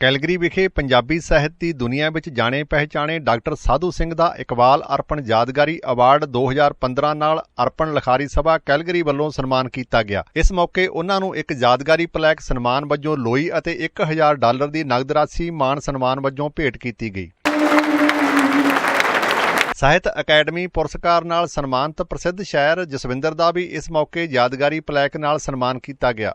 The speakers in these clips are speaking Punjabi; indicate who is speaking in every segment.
Speaker 1: ਕੈਲਗਰੀ ਵਿਖੇ ਪੰਜਾਬੀ ਸਾਹਿਤ ਦੀ ਦੁਨੀਆ ਵਿੱਚ ਜਾਣੇ ਪਹਿਚਾਣੇ ਡਾਕਟਰ ਸਾਧੂ ਸਿੰਘ ਦਾ ਇਕਬਾਲ ਅਰਪਣ ਯਾਦਗਾਰੀ ਅਵਾਰਡ 2015 ਨਾਲ ਅਰਪਣ ਲਿਖਾਰੀ ਸਭਾ ਕੈਲਗਰੀ ਵੱਲੋਂ ਸਨਮਾਨ ਕੀਤਾ ਗਿਆ। ਇਸ ਮੌਕੇ ਉਹਨਾਂ ਨੂੰ ਇੱਕ ਯਾਦਗਾਰੀ ਪਲੈਕ ਸਨਮਾਨ ਵਜੋਂ ਲੋਈ ਅਤੇ 1000 ਡਾਲਰ ਦੀ ਨਗਦ ਰਾਸ਼ੀ ਮਾਣ ਸਨਮਾਨ ਵਜੋਂ ਭੇਟ ਕੀਤੀ ਗਈ। ਸਾਹਿਤ ਅਕੈਡਮੀ ਪੁਰਸਕਾਰ ਨਾਲ ਸਨਮਾਨਿਤ ਪ੍ਰਸਿੱਧ ਸ਼ਾਇਰ ਜਸਵਿੰਦਰ ਦਾ ਵੀ ਇਸ ਮੌਕੇ ਯਾਦਗਾਰੀ ਪਲੈਕ ਨਾਲ ਸਨਮਾਨ ਕੀਤਾ ਗਿਆ।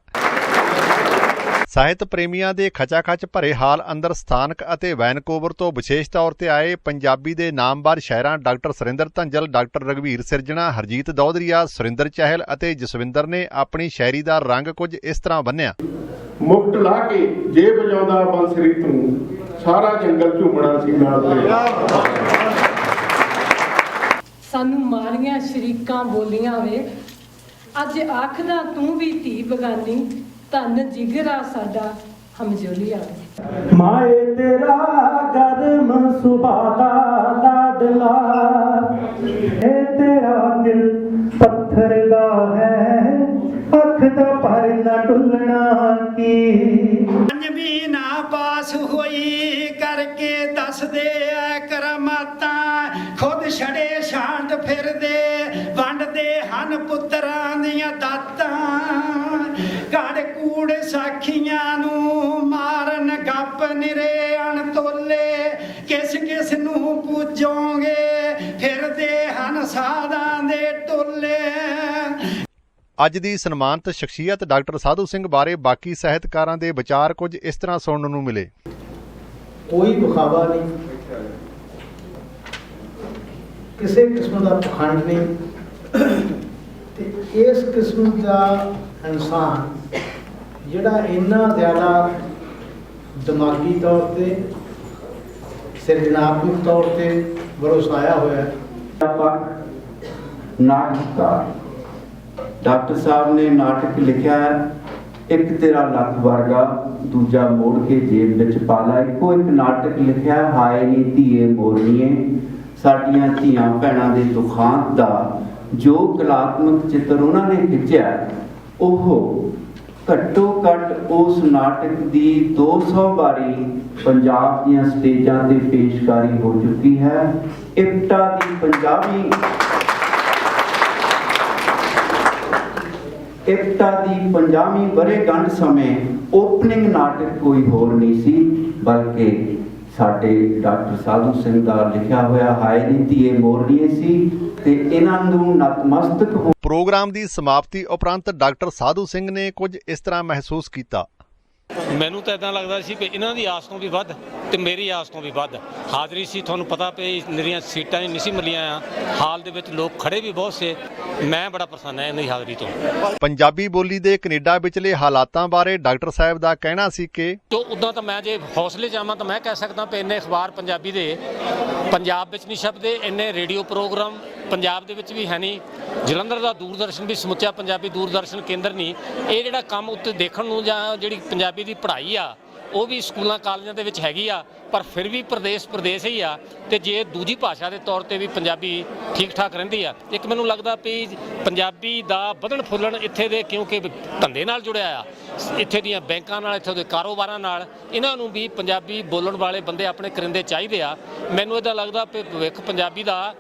Speaker 1: ਸਾਹਿਤ ਪ੍ਰੇਮੀਆਂ ਦੇ ਖਚਾਖਚ ਭਰੇ ਹਾਲ ਅੰਦਰ ਸਥਾਨਕ ਅਤੇ ਵੈਨਕੂਵਰ ਤੋਂ ਵਿਸ਼ੇਸ਼ ਤੌਰ ਤੇ ਆਏ ਪੰਜਾਬੀ ਦੇ ਨਾਮਵਰ ਸ਼ਾਇਰਾਂ ਡਾਕਟਰ ਸੁਰਿੰਦਰ ਧੰਜਲ ਡਾਕਟਰ ਰਗਵੀਰ ਸਿਰਜਣਾ ਹਰਜੀਤ ਦੌਧਰੀਆ ਸੁਰਿੰਦਰ ਚਹਿਲ ਅਤੇ ਜਸਵਿੰਦਰ ਨੇ ਆਪਣੀ ਸ਼ਾਇਰੀ ਦਾ ਰੰਗ ਕੁਝ ਇਸ ਤਰ੍ਹਾਂ ਬੰਨਿਆ।
Speaker 2: ਮੁਕਟ ਲਾ ਕੇ ਜੇ ਵਜਾਉਂਦਾ ਬੰਸਰੀ ਤੂੰ ਸਾਰਾ ਜੰਗਲ ਝੂਮਣਾ ਸੀ ਨਾਲ ਤੇਰੇ
Speaker 3: ਸਾਨੂੰ ਮਾਰੀਆਂ ਸ਼ਰੀਕਾਂ ਬੋਲੀਆਂ ਵੇ। ਅੱਜ ਆਖਦਾ ਤੂੰ ਵੀ ਧੀ ਬਗਾਨੀ। ਧੰਨ ਜਿਗਰਾ ਸਾਡਾ ਹਮਜੋਲੀਆ ਵੇ
Speaker 4: ਮਾਏ ਤੇਰਾ ਗਰਮ ਸੁਭਾ ਲਾਡਲਾ ਏ ਤੇਰਾ ਦਿਲ ਪੱਥਰ ਦਾ ਹੈ, ਅੱਖ ਦਾ ਪਰ ਨਾ ਟੁੱਲਣਾ ਕੀ।
Speaker 5: ਪੰਜਵੀਂ ਨਾ ਪਾਸ ਹੋਈ ਕਰਕੇ ਦੱਸਦੇ ਐ ਕਰਮਾਤਾਂ, ਖੁਦ ਛੜੇ ਕੂੜ ਸਾਖੀਆਂ ਨੂੰ ਮਾਰਨ ਗੱਪ ਨਿਰੇ ਅਣਤੋਲੇ ਕਿਸ ਕਿਸ ਨੂੰ ਪੂਜੋਗੇ ਫਿਰਦੇ ਹਨ ਸਾਧਾਂ ਦੇ ਟੋਲੇ।
Speaker 1: ਅੱਜ ਦੀ ਸਨਮਾਨਿਤ ਸ਼ਖਸੀਅਤ ਡਾਕਟਰ ਸਾਧੂ ਸਿੰਘ ਬਾਰੇ ਬਾਕੀ ਸਾਹਿਤਕਾਰਾਂ ਦੇ ਵਿਚਾਰ ਕੁਝ ਇਸ ਤਰ੍ਹਾਂ ਸੁਣਨ ਨੂੰ ਮਿਲੇ।
Speaker 6: ਕੋਈ ਦਿਖਾਵਾ ਨਹੀਂ। ਕਿਸੇ ਕਿਸਮ ਦਾ ਪਖੰਡ ਨਹੀਂ। ਤੇ ਇਸ ਕਿਸਮ ਦਾ ਇਨਸਾਨ ਜਿਹੜਾ ਇੰਨਾ ਜ਼ਿਆਦਾ ਦਿਮਾਗੀ ਤੌਰ ਤੇ, ਸਿਰਜਣਾਤਮਕ ਤੌਰ ਤੇ ਵਰਸਾਇਆ ਹੋਇਆ ਹੈ।
Speaker 7: ਨਾਟਕਕਾਰ ਡਾਕਟਰ ਸਾਹਿਬ ਨੇ ਨਾਟਕ ਲਿਖਿਆ ਇੱਕ ਤੇਰਾ ਲੱਖ ਵਰਗਾ, ਦੂਜਾ ਮੋੜ ਕੇ ਜੇਬ ਵਿੱਚ ਪਾ ਲਾ, ਇੱਕੋ ਇੱਕ ਨਾਟਕ ਲਿਖਿਆ ਹਾਏ ਨੀ ਧੀਏ ਮੋਰਨੀਏ, ਸਾਡੀਆਂ ਧੀਆਂ ਭੈਣਾਂ ਦੇ ਦੁਖਾਂਤ ਦਾ ਜੋ ਕਲਾਤਮਕ ਚਿੱਤਰ ਉਹਨਾਂ ਨੇ ਖਿੱਚਿਆ, ਉਹ ਘੱਟੋ ਘੱਟ ਉਸ ਨਾਟਕ ਦੀ 200 ਵਾਰੀ ਪੰਜਾਬ ਦੀਆਂ ਸਟੇਜਾਂ ਤੇ ਪੇਸ਼ਕਾਰੀ ਹੋ ਚੁੱਕੀ ਹੈ। ਇਪਟਾ ਦੀ ਪੰਜਾਬੀ। ਇਪਟਾ ਦੀ ਪੰਜਾਬੀ ਵਰੇਗੰਢ ਸਮੇਂ ਓਪਨਿੰਗ ਨਾਟਕ ਕੋਈ ਹੋਰ ਨਹੀਂ ਸੀ, ਬਲਕਿ ਸਾਡੇ ਡਾਕਟਰ ਸਾਧੂ ਸਿੰਘ ਦਾ ਲਿਖਿਆ ਹੋਇਆ ਹਾਏ ਨੀ ਧੀਏ ਮੋਰਨੀਏ ਸੀ। ਤੇ ਇਹਨਾਂ ਨੂੰ ਨਤਮਸਤਕ ਹੋ
Speaker 1: ਪ੍ਰੋਗਰਾਮ ਦੀ ਸਮਾਪਤੀ ਉਪਰੰਤ ਡਾਕਟਰ ਸਾਧੂ ਸਿੰਘ ਨੇ ਕੁਝ ਇਸ ਤਰ੍ਹਾਂ ਮਹਿਸੂਸ ਕੀਤਾ।
Speaker 8: ਮੈਨੂੰ ਤਾਂ ਇਦਾਂ ਲੱਗਦਾ ਸੀ ਕਿ ਇਹਨਾਂ ਦੀ ਆਸ ਤੋਂ ਵੀ ਵੱਧ ਤੇ ਮੇਰੀ ਆਸ ਤੋਂ ਵੀ ਵੱਧ। ਹਾਜ਼ਰੀ ਸੀ ਤੁਹਾਨੂੰ ਪਤਾ ਪਈ ਮੇਰੀਆਂ ਸੀਟਾਂ ਨਹੀਂ ਸੀ ਮਿਲੀਆਂ ਆ। ਹਾਲ ਦੇ ਵਿੱਚ ਲੋਕ ਖੜੇ ਵੀ ਬਹੁਤ ਸੀ। ਮੈਂ ਬੜਾ ਪ੍ਰਸੰਨ ਹਾਂ ਇਹਨਾਂ ਦੀ ਹਾਜ਼ਰੀ ਤੋਂ।
Speaker 1: ਪੰਜਾਬੀ ਬੋਲੀ ਦੇ ਕੈਨੇਡਾ ਵਿਚਲੇ ਹਾਲਾਤਾਂ ਬਾਰੇ ਡਾਕਟਰ ਸਾਹਿਬ ਦਾ ਕਹਿਣਾ ਸੀ ਕਿ
Speaker 8: ਤੋ ਉਦਾਂ ਤਾਂ ਮੈਂ ਜੇ ਹੌਸਲੇ ਜਾਵਾਂ ਤਾਂ ਮੈਂ ਕਹਿ ਸਕਦਾ ਕਿ ਇੰਨੇ ਅਖਬਾਰ ਪੰਜਾਬੀ ਦੇ ਪੰਜਾਬ ਵਿੱਚ ਨਹੀਂ ਛਪਦੇ ਇੰਨੇ ਰੇਡੀਓ ਪ੍ਰੋਗਰਾਮ ਪੰਜਾਬ ਦੇ ਵਿੱਚ ਵੀ ਹੈ ਨਹੀਂ। ਜਲੰਧਰ ਦਾ ਦੂਰਦਰਸ਼ਨ ਵੀ ਸਮੁੱਚਾ ਪੰਜਾਬੀ ਦੂਰਦਰਸ਼ਨ ਕੇਂਦਰ ਨਹੀਂ। ਇਹ ਜਿਹੜਾ ਕੰਮ ਉੱਤੇ ਦੇਖਣ ਨੂੰ ਜਾਂ ਜਿਹੜੀ ਪੰਜਾਬੀ ਦੀ ਪੜ੍ਹਾਈ ਆ ਉਹ ਵੀ ਸਕੂਲਾਂ, ਕਾਲਜਾਂ ਦੇ ਵਿੱਚ ਹੈਗੀ ਆ, ਪਰ ਫਿਰ ਵੀ ਪ੍ਰਦੇਸ਼ ਪ੍ਰਦੇਸ਼ ਹੀ ਆ। ਤੇ ਜੇ ਦੂਜੀ ਭਾਸ਼ਾ ਦੇ ਤੌਰ ਤੇ ਵੀ ਪੰਜਾਬੀ ਠੀਕ ਠਾਕ ਰਹਿੰਦੀ ਆ, ਇੱਕ ਮੈਨੂੰ ਲੱਗਦਾ ਵੀ ਪੰਜਾਬੀ ਦਾ ਵਧਣ ਫੁੱਲਣ ਇੱਥੇ ਦੇ ਕਿਉਂਕਿ ਧੰਦੇ ਨਾਲ ਜੁੜਿਆ ਆ, ਇੱਥੇ ਦੀਆਂ ਬੈਂਕਾਂ ਨਾਲ, ਇੱਥੇ ਦੇ ਕਾਰੋਬਾਰਾਂ ਨਾਲ, ਇਹਨਾਂ ਨੂੰ ਵੀ ਪੰਜਾਬੀ ਬੋਲਣ ਵਾਲੇ ਬੰਦੇ ਆਪਣੇ ਕਰਿੰਦੇ ਚਾਹੀਦੇ ਆ। ਮੈਨੂੰ ਇਹਦਾ ਲੱਗਦਾ ਵੀ ਭਵਿੱਖ ਪੰਜਾਬੀ ਦਾ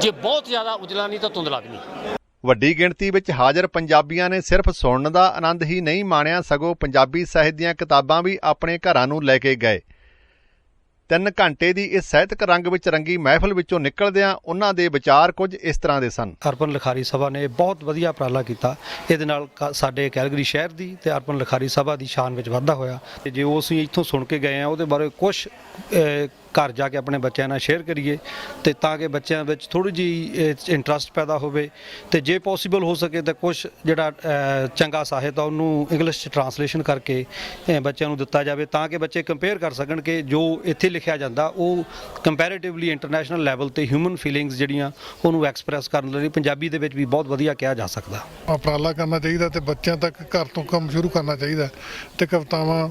Speaker 8: ਜੇ ਬਹੁਤ ਜ਼ਿਆਦਾ ਉਜਲਾ ਨਹੀਂ ਤਾਂ ਧੁੰਦਲਾ ਵੀ ਨਹੀਂ
Speaker 1: ਵੱਡੀ ਗਿਣਤੀ ਵਿੱਚ ਹਾਜ਼ਰ ਪੰਜਾਬੀਆਂ ਨੇ ਸਿਰਫ ਸੁਣਨ ਦਾ ਆਨੰਦ ਹੀ ਨਹੀਂ ਮਾਣਿਆ, ਸਗੋਂ ਪੰਜਾਬੀ ਸਾਹਿਤ ਦੀਆਂ ਕਿਤਾਬਾਂ ਵੀ ਆਪਣੇ ਘਰਾਂ ਨੂੰ ਲੈ ਕੇ ਗਏ। ਤਿੰਨ ਘੰਟੇ ਦੀ ਇਸ ਸਾਹਿਤਕ ਰੰਗ ਵਿੱਚ ਰੰਗੀ ਮਹਿਫਲ ਵਿੱਚੋਂ ਨਿਕਲਦਿਆਂ ਉਹਨਾਂ ਦੇ ਵਿਚਾਰ ਕੁਝ ਇਸ ਤਰ੍ਹਾਂ ਦੇ ਸਨ।
Speaker 9: ਅਰਪਨ ਲਿਖਾਰੀ ਸਭਾ ਨੇ ਬਹੁਤ ਵਧੀਆ ਉਪਰਾਲਾ ਕੀਤਾ। ਇਹਦੇ ਨਾਲ ਸਾਡੇ ਕੈਲਗਰੀ ਸ਼ਹਿਰ ਦੀ ਤੇ ਅਰਪਨ ਲਿਖਾਰੀ ਸਭਾ ਦੀ ਸ਼ਾਨ ਵਿੱਚ ਵਾਧਾ ਹੋਇਆ। ਤੇ ਜੇ ਉਹ ਅਸੀਂ ਇੱਥੋਂ ਸੁਣ ਕੇ ਗਏ ਆ ਉਹਦੇ ਬਾਰੇ ਕੁਝ ਘਰ ਜਾ ਕੇ ਆਪਣੇ ਬੱਚਿਆਂ ਨਾਲ ਸ਼ੇਅਰ ਕਰੀਏ ਤੇ ਤਾਂ ਕਿ ਬੱਚਿਆਂ ਵਿੱਚ ਥੋੜੀ ਜੀ ਇੰਟਰਸਟ ਪੈਦਾ ਹੋਵੇ ਤੇ ਜੇ ਪੋਸੀਬਲ ਹੋ ਸਕੇ ਤਾਂ ਕੁਝ ਜਿਹੜਾ ਚੰਗਾ ਸਾਹਿਤ ਆ ਉਹਨੂੰ ਇੰਗਲਿਸ਼ ਚ ਟਰਾਂਸਲੇਸ਼ਨ ਕਰਕੇ ਬੱਚਿਆਂ ਨੂੰ ਦਿੱਤਾ ਜਾਵੇ ਤਾਂ ਕਿ ਬੱਚੇ ਕੰਪੇਅਰ ਕਰ ਸਕਣ ਕਿ ਜੋ ਇੱਥੇ ਲਿਖਿਆ ਜਾਂਦਾ ਉਹ ਕੰਪੈਰੀਟਿਵਲੀ ਇੰਟਰਨੈਸ਼ਨਲ ਲੈਵਲ ਤੇ ਹਿਊਮਨ ਫੀਲਿੰਗਸ ਜਿਹੜੀਆਂ ਉਹਨੂੰ ਐਕਸਪ੍ਰੈਸ ਕਰਨ ਲਈ ਪੰਜਾਬੀ ਦੇ ਵਿੱਚ ਵੀ ਬਹੁਤ ਵਧੀਆ ਕਿਹਾ ਜਾ ਸਕਦਾ।
Speaker 10: ਉਪਰਾਲਾ ਕਰਨਾ ਚਾਹੀਦਾ ਤੇ ਬੱਚਿਆਂ ਤੱਕ ਘਰ ਤੋਂ ਕੰਮ ਸ਼ੁਰੂ ਕਰਨਾ ਚਾਹੀਦਾ ਤੇ ਕਵਿਤਾਵਾਂ,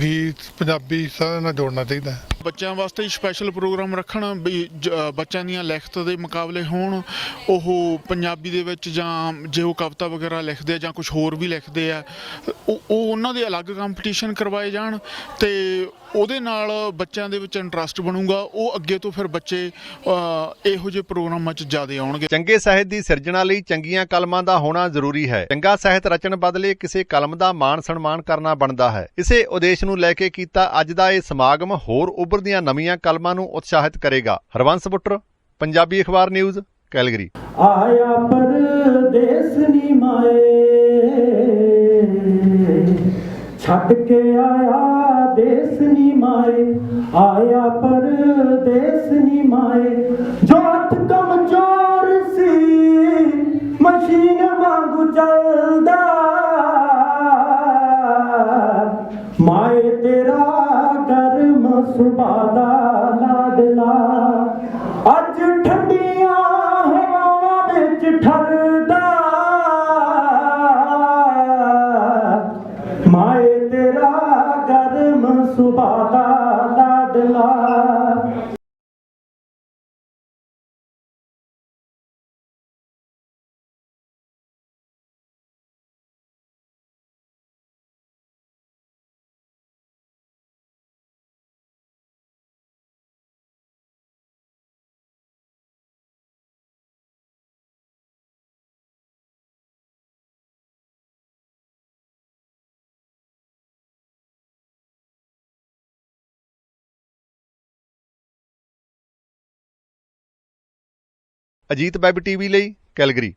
Speaker 10: ਗੀਤ, ਪੰਜਾਬੀ ਸਾਰਿਆਂ ਨਾਲ ਜੋੜਨਾ ਚਾਹੀਦਾ।
Speaker 11: ਬੱਚਿਆਂ ਵਾਸਤੇ ਸਪੈਸ਼ਲ ਪ੍ਰੋਗਰਾਮ ਰੱਖਣ ਵੀ ਬੱਚਿਆਂ ਦੀਆਂ ਲਿਖਤ ਦੇ ਮੁਕਾਬਲੇ ਹੋਣ, ਉਹ ਪੰਜਾਬੀ ਦੇ ਵਿੱਚ ਜਾਂ ਜੇ ਉਹ ਕਵਿਤਾ ਵਗੈਰਾ ਲਿਖਦੇ ਆ ਜਾਂ ਕੁਝ ਹੋਰ ਵੀ ਲਿਖਦੇ ਆ, ਉਹ ਉਹਨਾਂ ਦੇ ਅਲੱਗ ਕੰਪੀਟੀਸ਼ਨ ਕਰਵਾਏ ਜਾਣ ਤੇ ਉਹਦੇ ਨਾਲ ਬੱਚਿਆਂ ਦੇ ਵਿੱਚ ਇੰਟਰਸਟ ਬਣੂਗਾ, ਉਹ ਅੱਗੇ ਤੋਂ ਫਿਰ ਬੱਚੇ ਇਹੋ ਜਿਹੇ ਪ੍ਰੋਗਰਾਮਾਂ 'ਚ ਜ਼ਿਆਦਾ ਆਉਣਗੇ।
Speaker 1: ਚੰਗੇ ਸਾਹਿਤ ਦੀ ਸਿਰਜਣਾ ਲਈ ਚੰਗੀਆਂ ਕਲਮਾਂ ਦਾ ਹੋਣਾ ਜ਼ਰੂਰੀ ਹੈ। ਚੰਗਾ ਸਾਹਿਤ ਰਚਣ ਬਦਲੇ ਕਿਸੇ ਕਲਮ ਦਾ ਮਾਣ ਸਨਮਾਨ ਕਰਨਾ ਬਣਦਾ ਹੈ। ਇਸੇ ਉਦੇਸ਼ ਨੂੰ ਲੈ ਕੇ ਕੀਤਾ ਅੱਜ ਦਾ ਇਹ ਸਮਾਗਮ ਹੋਰ ਉੱਭਰਦੀਆਂ ਨਵੀਆਂ ਕਲਮਾਂ ਨੂੰ ਉਤਸ਼ਾਹਿਤ ਕਰੇਗਾ। ਹਰਵੰਸ ਬੁੱਟਰ, ਪੰਜਾਬੀ ਅਖਬਾਰ ਨਿਊਜ਼, ਕੈਲਗਰੀ।
Speaker 4: ਆਇਆ ਪਰਦੇਸ ਨੀ ਮਾਏ। ਛੱਡ ਕੇ ਆਇਆ ਦੇਸ ਨੀ ਮਾਏ। ਆਇਆ ਪਰਦੇਸ ਨੀ ਮਾਏ। ਜੋ ਹੱਥ ਕਮਜ਼ੋਰ ਲਾਡਲਾ ਅੱਜ ਠੰਡੀਆਂ ਹਵਾਵਾਂ ਵਿੱਚ ਠਰਦਾ। ਮਾਏ ਤੇਰਾ ਗਰਮ ਸੁਭਾ ਦਾ ਲਾਡਲਾ।
Speaker 1: ਅਜੀਤ ਵੈਬ ਟੀਵੀ ਲਈ ਕੈਲਗਰੀ।